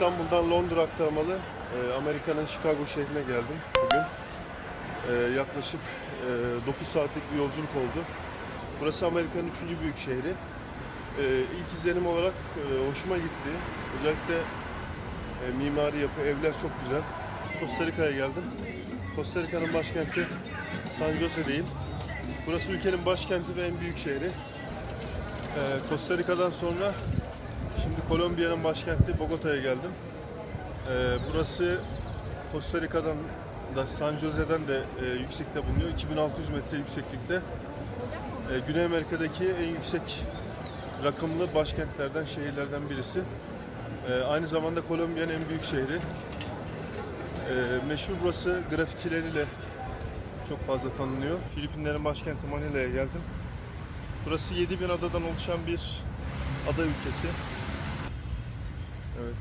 İstanbul'dan Londra aktarmalı e, Amerika'nın Chicago şehrine geldim bugün. E, yaklaşık e, 9 saatlik bir yolculuk oldu. Burası Amerika'nın 3. büyük şehri. E, ilk izlenim olarak e, hoşuma gitti. Özellikle e, mimari yapı, evler çok güzel. Costa Rica'ya geldim. Costa Rica'nın başkenti San Jose'deyim. Burası ülkenin başkenti ve en büyük şehri. E, Costa Rica'dan sonra Şimdi Kolombiya'nın başkenti Bogota'ya geldim. Ee, burası Costa Rica'dan da San Jose'den de e, yüksekte bulunuyor. 2600 metre yükseklikte. Ee, Güney Amerika'daki en yüksek rakımlı başkentlerden, şehirlerden birisi. Ee, aynı zamanda Kolombiya'nın en büyük şehri. Ee, meşhur burası grafitileriyle çok fazla tanınıyor. Filipinlerin başkenti Manila'ya geldim. Burası 7000 adadan oluşan bir ada ülkesi. Evet.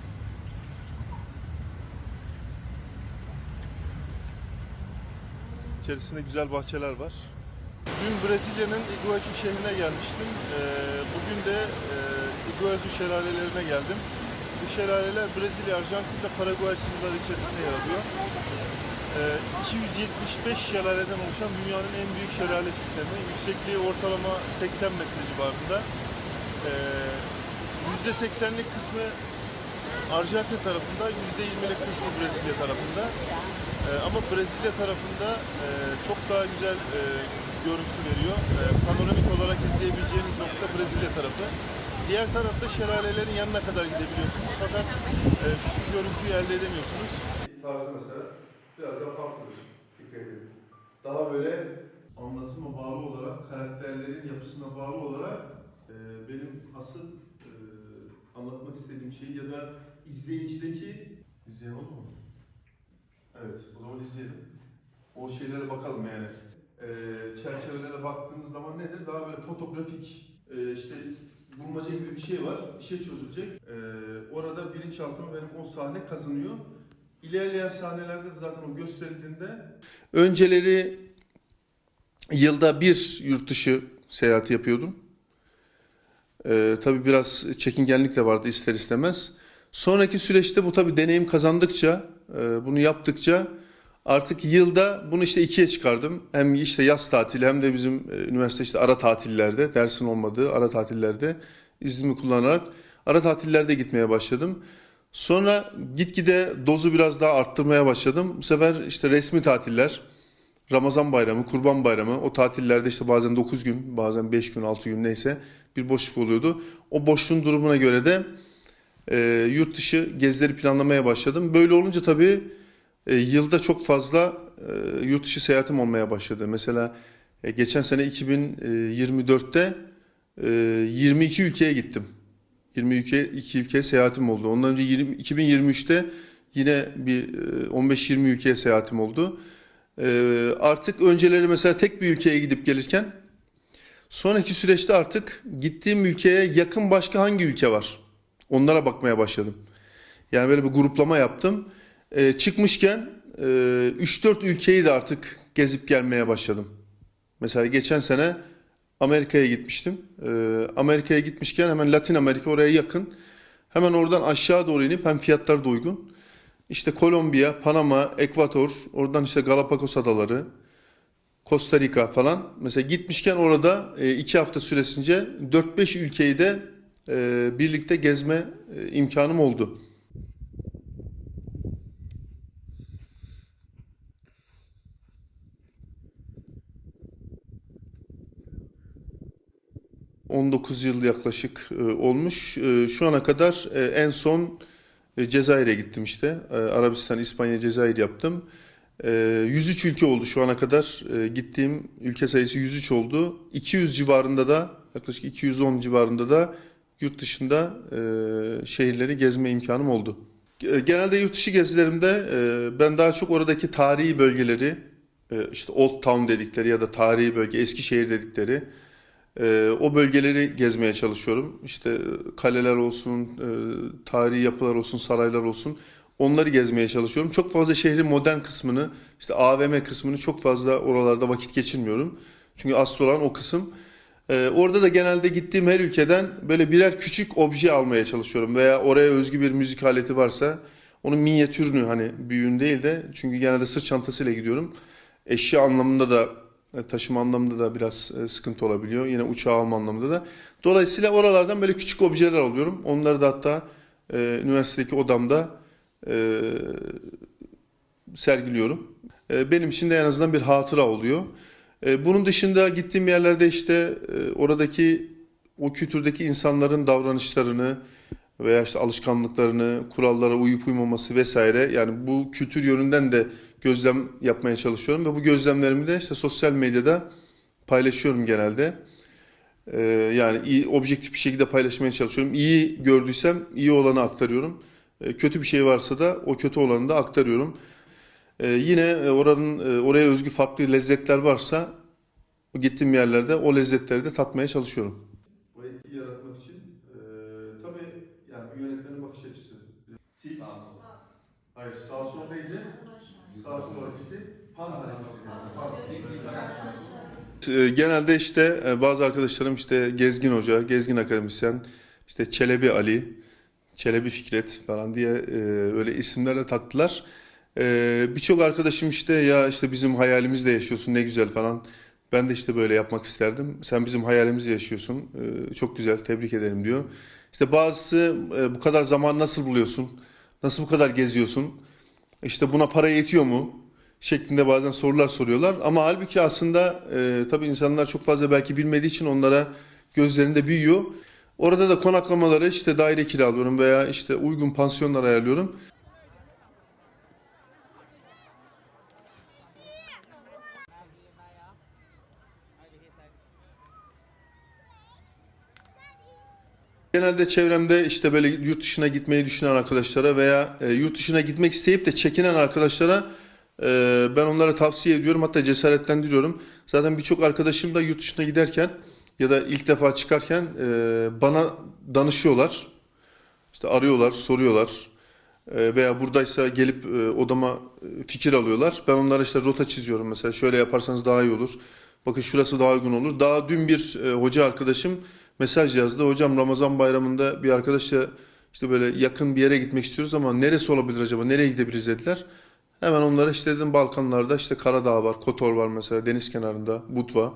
İçerisinde güzel bahçeler var. Dün Brezilya'nın Iguaçu şehrine gelmiştim. Ee, bugün de e, Iguazu şelalelerine geldim. Bu şelaleler Brezilya, Arjantin ve Paraguay sınırları içerisinde yer alıyor. Ee, 275 şelaleden oluşan dünyanın en büyük şelale sistemi. Yüksekliği ortalama 80 metre civarında. Ee, %80'lik kısmı Arjantin tarafında, %20'lik kısmı Brezilya tarafında. Ee, ama Brezilya tarafında e, çok daha güzel e, görüntü veriyor. E, panoramik olarak izleyebileceğiniz nokta Brezilya tarafı. Diğer tarafta şelalelerin yanına kadar gidebiliyorsunuz fakat e, şu görüntüyü elde edemiyorsunuz. Tarzı mesela biraz daha farklıdır. Dikkat edin. Daha böyle anlatıma bağlı olarak, karakterlerin yapısına bağlı olarak e, benim asıl e, anlatmak istediğim şey ya da izleyicideki izleyen oldu mu? Evet, o zaman izleyelim. O şeylere bakalım yani. Ee, çerçevelere baktığınız zaman nedir? Daha böyle fotoğrafik, e, işte bulmaca gibi bir şey var. Bir şey çözülecek. Ee, orada bilinçaltıma benim o sahne kazınıyor. İlerleyen sahnelerde de zaten o gösterildiğinde önceleri yılda bir yurt dışı seyahati yapıyordum. Ee, tabii biraz çekingenlik de vardı ister istemez. Sonraki süreçte bu tabii deneyim kazandıkça, e, bunu yaptıkça artık yılda bunu işte ikiye çıkardım. Hem işte yaz tatili hem de bizim e, üniversite işte ara tatillerde, dersin olmadığı ara tatillerde iznimi kullanarak ara tatillerde gitmeye başladım. Sonra gitgide dozu biraz daha arttırmaya başladım. Bu sefer işte resmi tatiller, Ramazan bayramı, Kurban bayramı o tatillerde işte bazen 9 gün, bazen 5 gün, 6 gün neyse bir boşluk oluyordu. O boşluğun durumuna göre de e, yurt dışı gezileri planlamaya başladım. Böyle olunca tabii e, yılda çok fazla e, yurt dışı seyahatim olmaya başladı. Mesela e, geçen sene 2024'te e, 22 ülkeye gittim. 20 ülke, 2 ülkeye seyahatim oldu. Ondan önce 20, 2023'te yine bir e, 15-20 ülkeye seyahatim oldu. E, artık önceleri mesela tek bir ülkeye gidip gelirken sonraki süreçte artık gittiğim ülkeye yakın başka hangi ülke var? Onlara bakmaya başladım. Yani böyle bir gruplama yaptım. Ee, çıkmışken e, 3-4 ülkeyi de artık gezip gelmeye başladım. Mesela geçen sene Amerika'ya gitmiştim. Ee, Amerika'ya gitmişken hemen Latin Amerika oraya yakın. Hemen oradan aşağı doğru inip hem fiyatlar da uygun. İşte Kolombiya, Panama, Ekvator, oradan işte Galapagos adaları, Costa Rica falan. Mesela gitmişken orada e, iki hafta süresince 4-5 ülkeyi de e, birlikte gezme e, imkanım oldu. ...19 yıl yaklaşık olmuş. Şu ana kadar en son e, Cezayir'e gittim işte. E, Arabistan, İspanya, Cezayir yaptım. E, 103 ülke oldu şu ana kadar. E, Gittiğim ülke sayısı 103 oldu. 200 civarında da yaklaşık 210 civarında da yurt dışında e, şehirleri gezme imkanım oldu. E, Genelde yurt dışı gezilerimde e, ben daha çok oradaki tarihi bölgeleri, e, işte Old Town dedikleri ya da tarihi bölge, eski şehir dedikleri e, o bölgeleri gezmeye çalışıyorum. İşte kaleler olsun, e, tarihi yapılar olsun, saraylar olsun. Onları gezmeye çalışıyorum. Çok fazla şehrin modern kısmını, işte AVM kısmını çok fazla oralarda vakit geçirmiyorum. Çünkü asıl olan o kısım. Ee, orada da genelde gittiğim her ülkeden böyle birer küçük obje almaya çalışıyorum veya oraya özgü bir müzik aleti varsa onun minyatürünü hani büyüğün değil de çünkü genelde sırt çantasıyla gidiyorum. Eşya anlamında da e, taşıma anlamında da biraz e, sıkıntı olabiliyor. Yine uçağı alma anlamında da. Dolayısıyla oralardan böyle küçük objeler alıyorum. Onları da hatta e, üniversitedeki odamda e, sergiliyorum. E, benim için de en azından bir hatıra oluyor. E, bunun dışında gittiğim yerlerde işte e, oradaki o kültürdeki insanların davranışlarını veya işte alışkanlıklarını, kurallara uyup uymaması vesaire yani bu kültür yönünden de gözlem yapmaya çalışıyorum ve bu gözlemlerimi de işte sosyal medyada paylaşıyorum genelde. E, yani iyi, objektif bir şekilde paylaşmaya çalışıyorum. İyi gördüysem iyi olanı aktarıyorum. E, kötü bir şey varsa da o kötü olanı da aktarıyorum. Ee, yine e, oranın e, oraya özgü farklı lezzetler varsa gittiğim yerlerde o lezzetleri de tatmaya çalışıyorum. Bu etkiyi yaratmak için e, tabii yani yönetmenin bakış açısı. Sağ sol. Hayır sağ sol neydi? Sağ sol hareketi pan hareketi. E, Genelde işte e, bazı arkadaşlarım işte Gezgin Hoca, Gezgin Akademisyen, işte Çelebi Ali, Çelebi Fikret falan diye e, öyle isimlerle taktılar. Ee, Birçok arkadaşım işte ya işte bizim hayalimizle yaşıyorsun ne güzel falan. Ben de işte böyle yapmak isterdim. Sen bizim hayalimizle yaşıyorsun. Çok güzel tebrik ederim diyor. İşte bazısı e, bu kadar zaman nasıl buluyorsun? Nasıl bu kadar geziyorsun? İşte buna para yetiyor mu? Şeklinde bazen sorular soruyorlar. Ama halbuki aslında e, tabii insanlar çok fazla belki bilmediği için onlara gözlerinde büyüyor. Orada da konaklamaları işte daire kiralıyorum veya işte uygun pansiyonlar ayarlıyorum. Genelde çevremde işte böyle yurt dışına gitmeyi düşünen arkadaşlara veya e, yurt dışına gitmek isteyip de çekinen arkadaşlara e, ben onlara tavsiye ediyorum hatta cesaretlendiriyorum. Zaten birçok arkadaşım da yurt dışına giderken ya da ilk defa çıkarken e, bana danışıyorlar. İşte arıyorlar, soruyorlar. E, veya buradaysa gelip e, odama e, fikir alıyorlar. Ben onlara işte rota çiziyorum mesela. Şöyle yaparsanız daha iyi olur. Bakın şurası daha uygun olur. Daha dün bir e, hoca arkadaşım mesaj yazdı. Hocam Ramazan bayramında bir arkadaşla işte böyle yakın bir yere gitmek istiyoruz ama neresi olabilir acaba? Nereye gidebiliriz dediler. Hemen onlara işte dedim Balkanlarda işte Karadağ var, Kotor var mesela deniz kenarında, Budva.